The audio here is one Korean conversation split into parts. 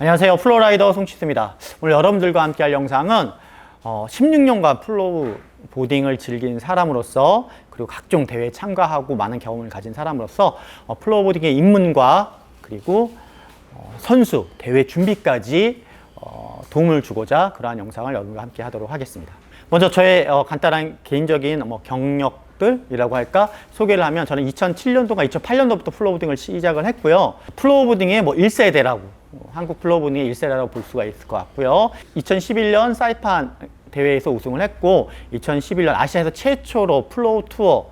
안녕하세요. 플로라이더 송치수입니다. 오늘 여러분들과 함께 할 영상은 어, 16년간 플로우 보딩을 즐긴 사람으로서 그리고 각종 대회에 참가하고 많은 경험을 가진 사람으로서 어, 플로우 보딩의 입문과 그리고 어, 선수, 대회 준비까지 어, 도움을 주고자 그러한 영상을 여러분과 함께 하도록 하겠습니다. 먼저 저의 어, 간단한 개인적인 뭐 경력들이라고 할까 소개를 하면 저는 2007년도가 2008년도부터 플로우보딩을 시작을 했고요. 플로우보딩의 뭐 1세대라고 어, 한국 플로우보딩의 1세대라고 볼 수가 있을 것 같고요. 2011년 사이판 대회에서 우승을 했고 2011년 아시아에서 최초로 플로우 투어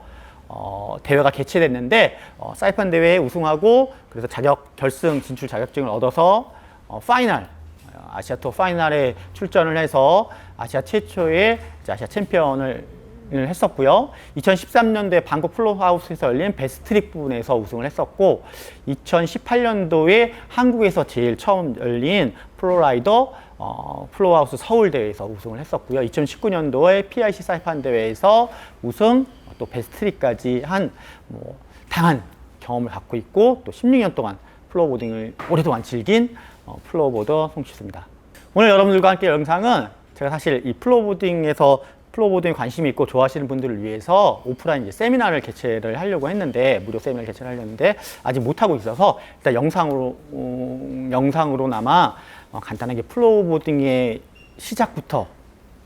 어, 대회가 개최됐는데 어, 사이판 대회에 우승하고 그래서 자격 결승 진출 자격증을 얻어서 어, 파이널 어, 아시아 투어 파이널에 출전을 해서 아시아 최초의 아시아 챔피언을 했었고요. 2013년도에 방콕 플로하우스에서 열린 베스트릭 부분에서 우승을 했었고 2018년도에 한국에서 제일 처음 열린 플로라이더 어, 플로하우스 서울 대회에서 우승을 했었고요. 2019년도에 PIC 사이판 대회에서 우승 또 베스트릭까지 한 뭐, 다양한 경험을 갖고 있고 또 16년 동안 플로어보딩을 오랫동안 즐긴 어, 플로어보더 송치수입니다. 오늘 여러분들과 함께 영상은 제가 사실 이 플로어보딩에서 플로어보딩에 관심이 있고 좋아하시는 분들을 위해서 오프라인 이제 세미나를 개최를 하려고 했는데 무료 세미나를 개최를 하려고 했는데 아직 못 하고 있어서 일단 영상으로 음, 영상으로나마 어, 간단하게 플로어보딩의 시작부터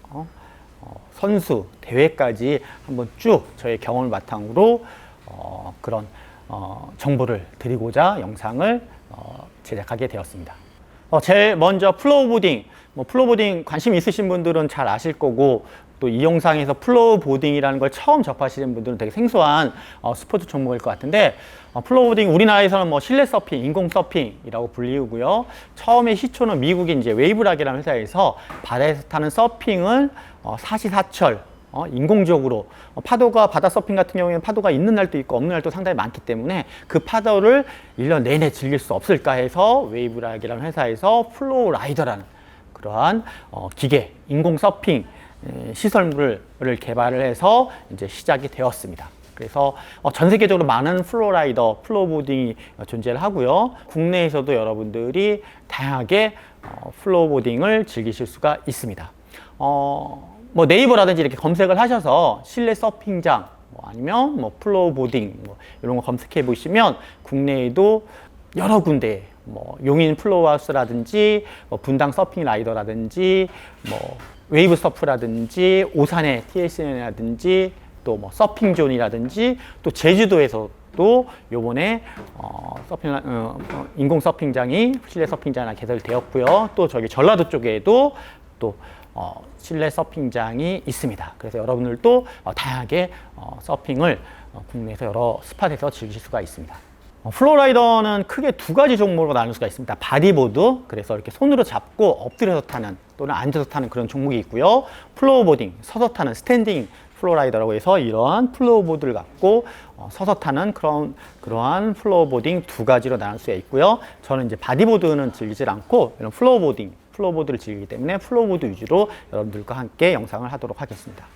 어, 어, 선수 대회까지 한번 쭉 저의 경험을 바탕으로 어, 그런 어, 정보를 드리고자 영상을 어, 제작하게 되었습니다. 어, 제일 먼저 플로우보딩, 뭐 플로우보딩 관심 있으신 분들은 잘 아실 거고 또 이 영상에서 플로우보딩이라는 걸 처음 접하시는 분들은 되게 생소한 어, 스포츠 종목일 것 같은데 어, 플로우보딩 우리나라에서는 뭐 실내 서핑, 인공 서핑이라고 불리우고요. 처음에 시초는 미국인 이제 웨이브락이라는 회사에서 바다에서 타는 서핑을 어, 사시사철 어, 인공적으로 어, 파도가 바다 서핑 같은 경우에는 파도가 있는 날도 있고 없는 날도 상당히 많기 때문에 그 파도를 일 년 내내 즐길 수 없을까 해서 웨이브락이라는 회사에서 플로우 라이더라는 그러한 어, 기계 인공 서핑 에, 시설물을 개발을 해서 이제 시작이 되었습니다. 그래서 어, 전 세계적으로 많은 플로라이더, 플로보딩이 존재를 하고요. 국내에서도 여러분들이 다양하게 어, 플로보딩을 즐기실 수가 있습니다. 어, 뭐 네이버라든지 이렇게 검색을 하셔서 실내 서핑장 뭐 아니면 뭐 플로보딩 뭐 이런 거 검색해 보시면 국내에도 여러 군데 뭐 용인 플로우하우스라든지 뭐 분당 서핑 라이더라든지 뭐 웨이브 서프라든지 오산의 TSN이라든지 또 뭐 서핑 존이라든지 또 제주도에서도 요번에 어, 서핑 어, 어, 인공 서핑장이 실내 서핑장 개설되었고요. 또 저기 전라도 쪽에도 또 어, 실내 서핑장이 있습니다. 그래서 여러분들도 어, 다양하게 어, 서핑을 어, 국내에서 여러 스팟에서 즐기실 수가 있습니다. 어, 플로라이더는 크게 두 가지 종목으로 나눌 수가 있습니다. 바디보드, 그래서 이렇게 손으로 잡고 엎드려서 타는 또는 앉아서 타는 그런 종목이 있고요. 플로어보딩, 서서 타는 스탠딩 플로라이더라고 해서 이러한 플로어보드를 갖고 어, 서서 타는 그런 그러한 플로어보딩 두 가지로 나눌 수가 있고요. 저는 이제 바디보드는 즐기질 않고 이런 플로어보딩, 플로어보드를 즐기기 때문에 플로어보드 위주로 여러분들과 함께 영상을 하도록 하겠습니다.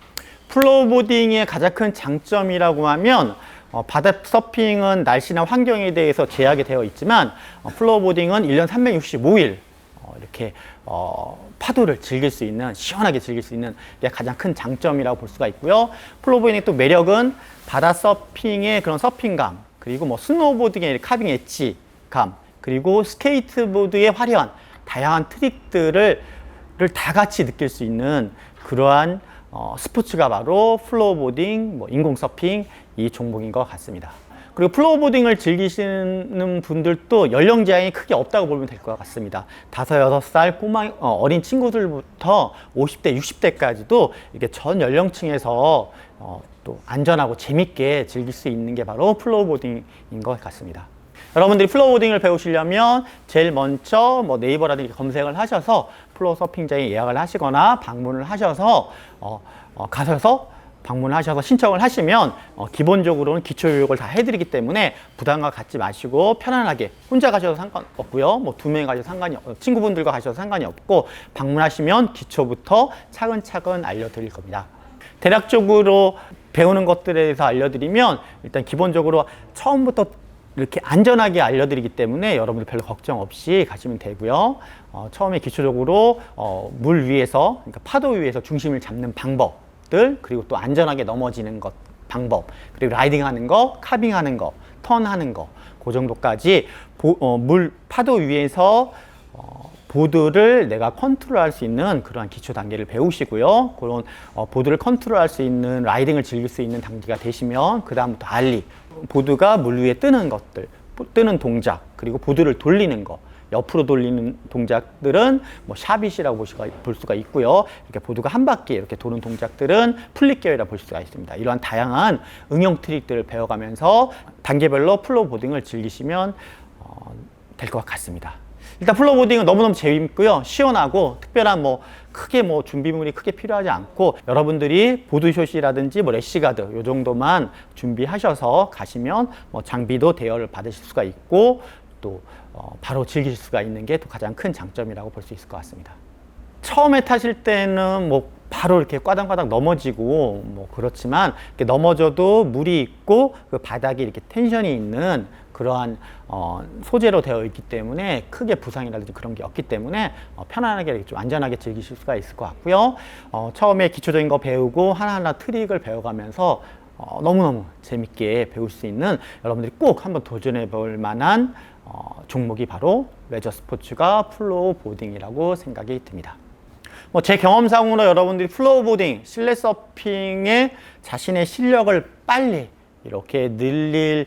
플로어보딩의 가장 큰 장점이라고 하면 어, 바다 서핑은 날씨나 환경에 대해서 제약이 되어 있지만 어, 플로어보딩은 1년 365일 어, 이렇게 어, 파도를 즐길 수 있는 시원하게 즐길 수 있는 게 가장 큰 장점이라고 볼 수가 있고요. 플로어보딩의 또 매력은 바다 서핑의 그런 서핑감 그리고 뭐 스노우보딩의 카빙 엣지감 그리고 스케이트보드의 화려한 다양한 트릭들을 를다 같이 느낄 수 있는 그러한 어, 스포츠가 바로 플로어보딩, 뭐 인공 서핑 이 종목인 것 같습니다. 그리고 플로어보딩을 즐기시는 분들도 연령 제한이 크게 없다고 보면 될 것 같습니다. 다섯 여섯 살 꼬마 어, 어린 친구들부터 50대, 60대까지도 이렇게 전 연령층에서 어, 또 안전하고 재밌게 즐길 수 있는 게 바로 플로어보딩인 것 같습니다. 여러분들이 플로어보딩을 배우시려면 제일 먼저 뭐 네이버라든지 검색을 하셔서 플로어 서핑장에 예약을 하시거나 방문을 하셔서 어, 어, 가셔서 방문하셔서 신청을 하시면 어, 기본적으로는 기초 교육을 다 해드리기 때문에 부담과 갖지 마시고 편안하게 혼자 가셔도 상관없고요. 뭐 두 명이 가셔도 상관이 없, 친구분들과 가셔도 상관이 없고 방문하시면 기초부터 차근차근 알려드릴 겁니다. 대략적으로 배우는 것들에 대해서 알려드리면 일단 기본적으로 처음부터 이렇게 안전하게 알려드리기 때문에 여러분들 별로 걱정 없이 가시면 되고요. 어, 처음에 기초적으로 어, 물 위에서 그러니까 파도 위에서 중심을 잡는 방법 들 그리고 또 안전하게 넘어지는 것 방법 그리고 라이딩하는 거, 카빙하는 거, 턴하는 거 그 정도까지 보- 어, 물 파도 위에서 어, 보드를 내가 컨트롤할 수 있는 그러한 기초 단계를 배우시고요. 그런 어, 보드를 컨트롤할 수 있는 라이딩을 즐길 수 있는 단계가 되시면 그 다음부터 알리 보드가 물 위에 뜨는 것들, 보- 뜨는 동작 그리고 보드를 돌리는 거. 옆으로 돌리는 동작들은 뭐 샤빗이라고 볼 수가, 볼 수가 있고요. 이렇게 보드가 한 바퀴 이렇게 도는 동작들은 플립계열이라 볼 수가 있습니다. 이러한 다양한 응용 트릭들을 배워가면서 단계별로 플로우 보딩을 즐기시면 어, 될 것 같습니다. 일단 플로보딩은 너무너무 재밌고요. 시원하고 특별한 뭐 크게 뭐 준비물이 크게 필요하지 않고 여러분들이 보드숏이라든지 뭐 래시가드 요 정도만 준비하셔서 가시면 뭐 장비도 대여를 받으실 수가 있고 또 어, 바로 즐기실 수가 있는 게 또 가장 큰 장점이라고 볼 수 있을 것 같습니다. 처음에 타실 때는 뭐 바로 이렇게 꽈당꽈당 넘어지고 뭐 그렇지만 넘어져도 물이 있고 그 바닥이 이렇게 텐션이 있는 그러한 어, 소재로 되어 있기 때문에 크게 부상이라든지 그런 게 없기 때문에 어, 편안하게 좀 안전하게 즐기실 수가 있을 것 같고요. 어, 처음에 기초적인 거 배우고 하나하나 트릭을 배워가면서 어, 너무너무 재밌게 배울 수 있는 여러분들이 꼭 한번 도전해 볼 만한 어, 종목이 바로 레저 스포츠가 플로우 보딩이라고 생각이 듭니다. 뭐 제 경험상으로 여러분들이 플로우 보딩, 실내 서핑에 자신의 실력을 빨리 이렇게 늘리는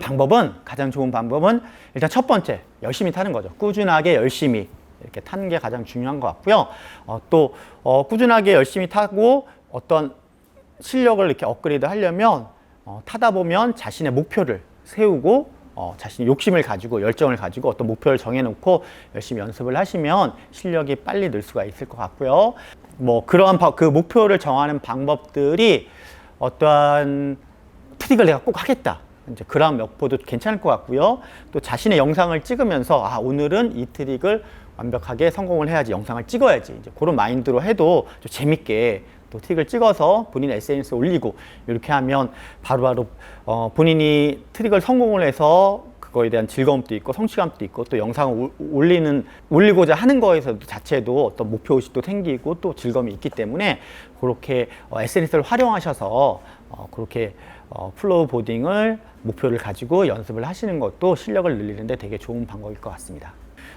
방법은 가장 좋은 방법은 일단 첫 번째 열심히 타는 거죠. 꾸준하게 열심히 이렇게 타는 게 가장 중요한 것 같고요. 어, 또 어, 꾸준하게 열심히 타고 어떤 실력을 이렇게 업그레이드 하려면 어, 타다 보면 자신의 목표를 세우고 어, 자신이 욕심을 가지고 열정을 가지고 어떤 목표를 정해놓고 열심히 연습을 하시면 실력이 빨리 늘 수가 있을 것 같고요. 뭐 그러한 바- 그 목표를 정하는 방법들이 어떠한 트릭을 내가 꼭 하겠다. 이제 그런 몇 포도 괜찮을 것 같고요. 또 자신의 영상을 찍으면서 아 오늘은 이 트릭을 완벽하게 성공을 해야지 영상을 찍어야지 이제 그런 마인드로 해도 좀 재밌게 또 트릭을 찍어서 본인 SNS에 올리고 이렇게 하면 바로 바로 어, 본인이 트릭을 성공을 해서 그거에 대한 즐거움도 있고 성취감도 있고 또 영상을 올- 올리는 올리고자 하는 거에서 자체도 어떤 목표 의식도 생기고 또 즐거움이 있기 때문에 그렇게 어, SNS를 활용하셔서 어, 그렇게 어, 플로우 보딩을 목표를 가지고 연습을 하시는 것도 실력을 늘리는데 되게 좋은 방법일 것 같습니다.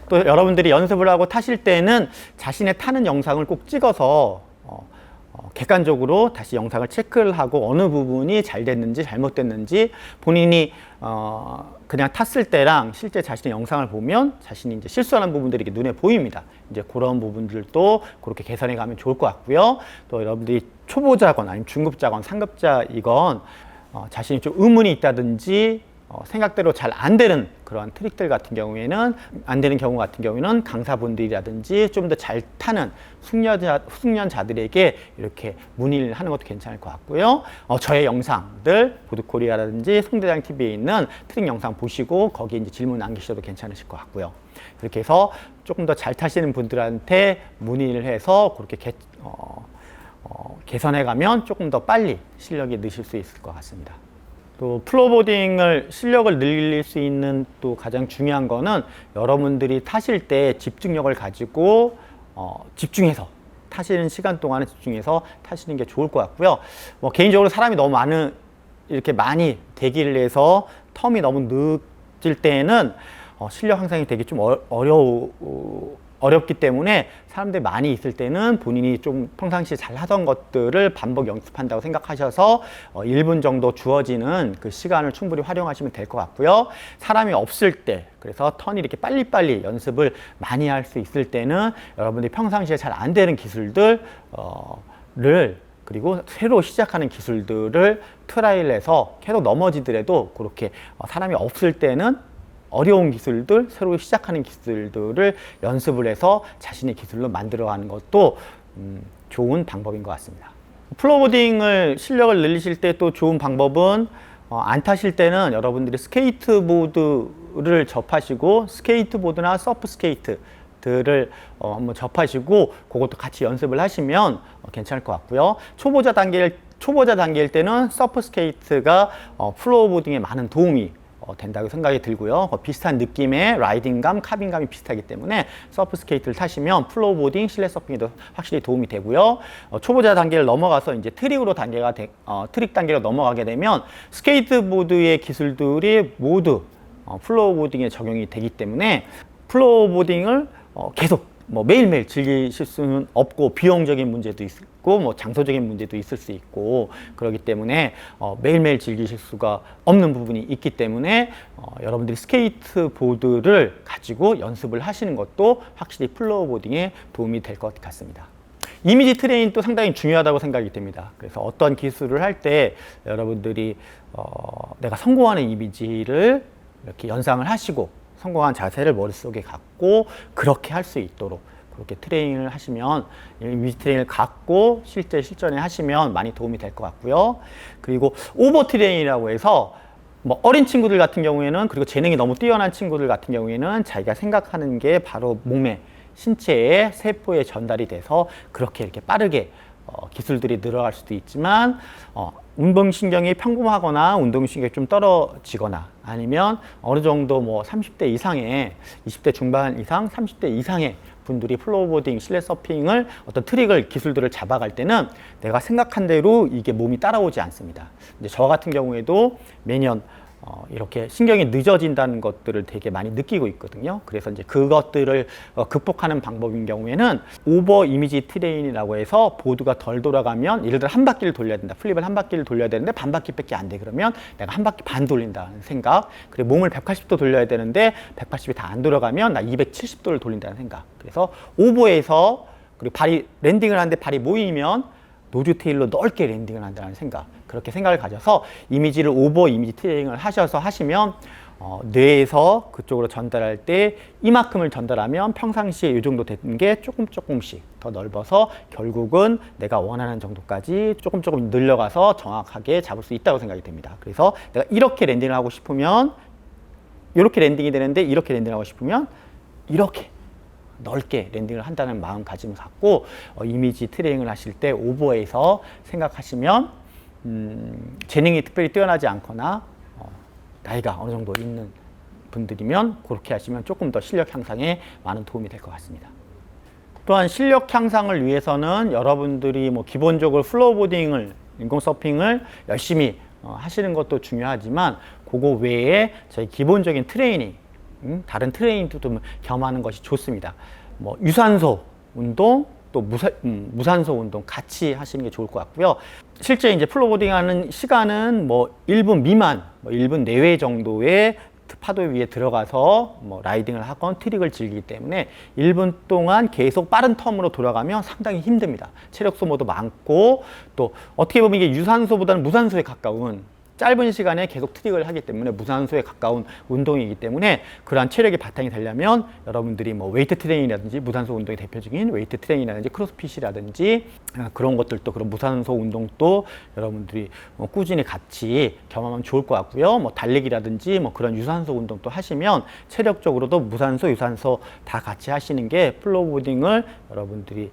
또 여러분들이 연습을 하고 타실 때는 자신의 타는 영상을 꼭 찍어서 어, 어, 객관적으로 다시 영상을 체크를 하고 어느 부분이 잘 됐는지 잘못됐는지 본인이 어, 그냥 탔을 때랑 실제 자신의 영상을 보면 자신이 이제 실수하는 부분들이 이렇게 눈에 보입니다. 이제 그런 부분들도 그렇게 개선해 가면 좋을 것 같고요. 또 여러분들이 초보자건 아니면 중급자건 상급자이건 어, 자신이 좀 의문이 있다든지 어, 생각대로 잘 안 되는 그러한 트릭들 같은 경우에는 안 되는 경우 같은 경우에는 강사분들이라든지 좀 더 잘 타는 숙련자, 숙련자들에게 이렇게 문의를 하는 것도 괜찮을 것 같고요. 어, 저의 영상들 보드코리아라든지 송대장 TV에 있는 트릭 영상 보시고 거기에 이제 질문 남기셔도 괜찮으실 것 같고요. 그렇게 해서 조금 더 잘 타시는 분들한테 문의를 해서 그렇게 개, 어, 어, 개선해 가면 조금 더 빨리 실력이 느실 수 있을 것 같습니다. 또 플로보딩을 실력을 늘릴 수 있는 또 가장 중요한 거는 여러분들이 타실 때 집중력을 가지고 어, 집중해서 타시는 시간 동안에 집중해서 타시는 게 좋을 것 같고요. 뭐 개인적으로 사람이 너무 많은 이렇게 많이 대기를 해서 텀이 너무 늦을 때에는 어, 실력 향상이 되게 좀 어, 어려우 어렵기 때문에 사람들이 많이 있을 때는 본인이 좀 평상시에 잘 하던 것들을 반복 연습한다고 생각하셔서 어, 1분 정도 주어지는 그 시간을 충분히 활용하시면 될 것 같고요. 사람이 없을 때 그래서 턴이 이렇게 빨리빨리 연습을 많이 할 수 있을 때는 여러분들이 평상시에 잘 안 되는 기술들 어, 를 그리고 새로 시작하는 기술들을 트라이를 해서 계속 넘어지더라도 그렇게 어, 사람이 없을 때는 어려운 기술들, 새로 시작하는 기술들을 연습을 해서 자신의 기술로 만들어가는 것도 음, 좋은 방법인 것 같습니다. 플로보딩을 실력을 늘리실 때 또 좋은 방법은 어, 안 타실 때는 여러분들이 스케이트보드를 접하시고 스케이트보드나 서프 스케이트 들을 어, 한번 접하시고 그것도 같이 연습을 하시면 어, 괜찮을 것 같고요. 초보자 단계일 초보자 단계일 때는 서프 스케이트가 어, 플로어보딩에 많은 도움이 어, 된다고 생각이 들고요. 어, 비슷한 느낌의 라이딩감, 카빈감이 비슷하기 때문에 서프 스케이트를 타시면 플로우보딩, 실내 서핑에도 확실히 도움이 되고요. 어, 초보자 단계를 넘어가서 이제 트릭으로 단계가 되, 어, 트릭 단계로 넘어가게 되면 스케이트보드의 기술들이 모두 어, 플로우보딩에 적용이 되기 때문에 플로우보딩을 어, 계속 뭐 매일매일 즐기실 수는 없고 비용적인 문제도 있고 뭐 장소적인 문제도 있을 수 있고 그렇기 때문에 어, 매일매일 즐기실 수가 없는 부분이 있기 때문에 어, 여러분들이 스케이트 보드를 가지고 연습을 하시는 것도 확실히 플로우보딩에 도움이 될 것 같습니다. 이미지 트레이닝도 상당히 중요하다고 생각이 됩니다. 그래서 어떤 기술을 할 때 여러분들이 어, 내가 성공하는 이미지를 이렇게 연상을 하시고 성공한 자세를 머릿속에 갖고 그렇게 할 수 있도록 그렇게 트레이닝을 하시면 이미지 트레이닝을 갖고 실제 실전에 하시면 많이 도움이 될 것 같고요. 그리고 오버 트레이닝이라고 해서 뭐 어린 친구들 같은 경우에는 그리고 재능이 너무 뛰어난 친구들 같은 경우에는 자기가 생각하는 게 바로 몸에 신체에 세포에 전달이 돼서 그렇게 이렇게 빠르게 어, 기술들이 늘어갈 수도 있지만 어, 운동신경이 평범하거나 운동신경이 좀 떨어지거나 아니면 어느 정도 뭐 30대 이상의 20대 중반 이상 30대 이상의 분들이 플로우보딩, 실내 서핑을 어떤 트릭을 기술들을 잡아갈 때는 내가 생각한 대로 이게 몸이 따라오지 않습니다. 이제 저 같은 경우에도 매년 어, 이렇게 신경이 늦어진다는 것들을 되게 많이 느끼고 있거든요. 그래서 이제 그것들을 어, 극복하는 방법인 경우에는 오버 이미지 트레인이라고 해서 보드가 덜 돌아가면 예를 들어 한 바퀴를 돌려야 된다. 플립을 한 바퀴를 돌려야 되는데 반 바퀴밖에 안 돼. 그러면 내가 한 바퀴 반 돌린다는 생각. 그리고 몸을 180도 돌려야 되는데 180이 다 안 돌아가면 나 270도를 돌린다는 생각. 그래서 오버에서 그리고 발이 랜딩을 하는데 발이 모이면 노즈 테일로 넓게 랜딩을 한다는 생각 그렇게 생각을 가져서 이미지를 오버 이미지 트레이닝을 하셔서 하시면 어, 뇌에서 그쪽으로 전달할 때 이만큼을 전달하면 평상시에 이 정도 되는 게 조금 조금씩 더 넓어서 결국은 내가 원하는 정도까지 조금 조금 늘려가서 정확하게 잡을 수 있다고 생각이 됩니다. 그래서 내가 이렇게 랜딩을 하고 싶으면 이렇게 랜딩이 되는데 이렇게 랜딩을 하고 싶으면 이렇게 넓게 랜딩을 한다는 마음가짐을 갖고 어, 이미지 트레이닝을 하실 때 오버에서 생각하시면 음, 재능이 특별히 뛰어나지 않거나 어, 나이가 어느 정도 있는 분들이면 그렇게 하시면 조금 더 실력 향상에 많은 도움이 될 것 같습니다. 또한 실력 향상을 위해서는 여러분들이 뭐 기본적으로 플로우보딩을 인공 서핑을 열심히 어, 하시는 것도 중요하지만 그거 외에 저희 기본적인 트레이닝 음, 다른 트레이닝도 좀 겸하는 것이 좋습니다. 뭐 유산소 운동 또 무사, 음, 무산소 운동 같이 하시는 게 좋을 것 같고요. 실제 이제 플로보딩 하는 시간은 뭐 1분 미만, 뭐 1분 내외 정도의 파도 위에 들어가서 뭐 라이딩을 하건 트릭을 즐기기 때문에 1분 동안 계속 빠른 텀으로 돌아가면 상당히 힘듭니다. 체력 소모도 많고 또 어떻게 보면 이게 유산소보다는 무산소에 가까운 짧은 시간에 계속 트릭을 하기 때문에 무산소에 가까운 운동이기 때문에 그러한 체력이 바탕이 되려면 여러분들이 뭐 웨이트 트레이닝이라든지 무산소 운동의 대표적인 웨이트 트레이닝이라든지 크로스핏이라든지 아, 그런 것들도 그런 무산소 운동도 여러분들이 뭐 꾸준히 같이 경험하면 좋을 것 같고요. 뭐 달리기라든지 뭐 그런 유산소 운동도 하시면 체력적으로도 무산소, 유산소 다 같이 하시는 게 플로보딩을 여러분들이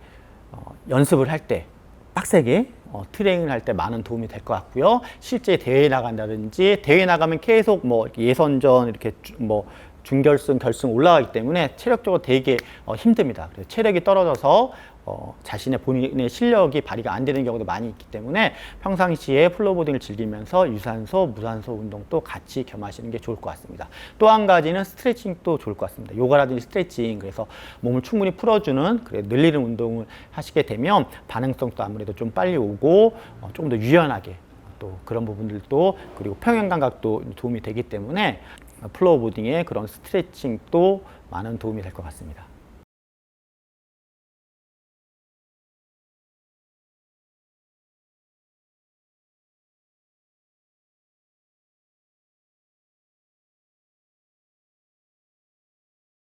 어, 연습을 할 때 빡세게 어, 트레이닝을 할 때 많은 도움이 될 것 같고요. 실제 대회 나간다든지 대회 나가면 계속 뭐 예선전 이렇게 주- 뭐 준결승, 결승 올라가기 때문에 체력적으로 되게 어, 힘듭니다. 그래서 체력이 떨어져서 어, 자신의 본인의 실력이 발휘가 안 되는 경우도 많이 있기 때문에 평상시에 플로보딩을 즐기면서 유산소, 무산소 운동도 같이 겸하시는 게 좋을 것 같습니다. 또 한 가지는 스트레칭도 좋을 것 같습니다. 요가라든지 스트레칭 그래서 몸을 충분히 풀어주는 그래 늘리는 운동을 하시게 되면 반응성도 아무래도 좀 빨리 오고 어, 조금 더 유연하게 또 그런 부분들도 그리고 평형 감각도 도움이 되기 때문에 플로어보딩의 그런 스트레칭도 많은 도움이 될 것 같습니다.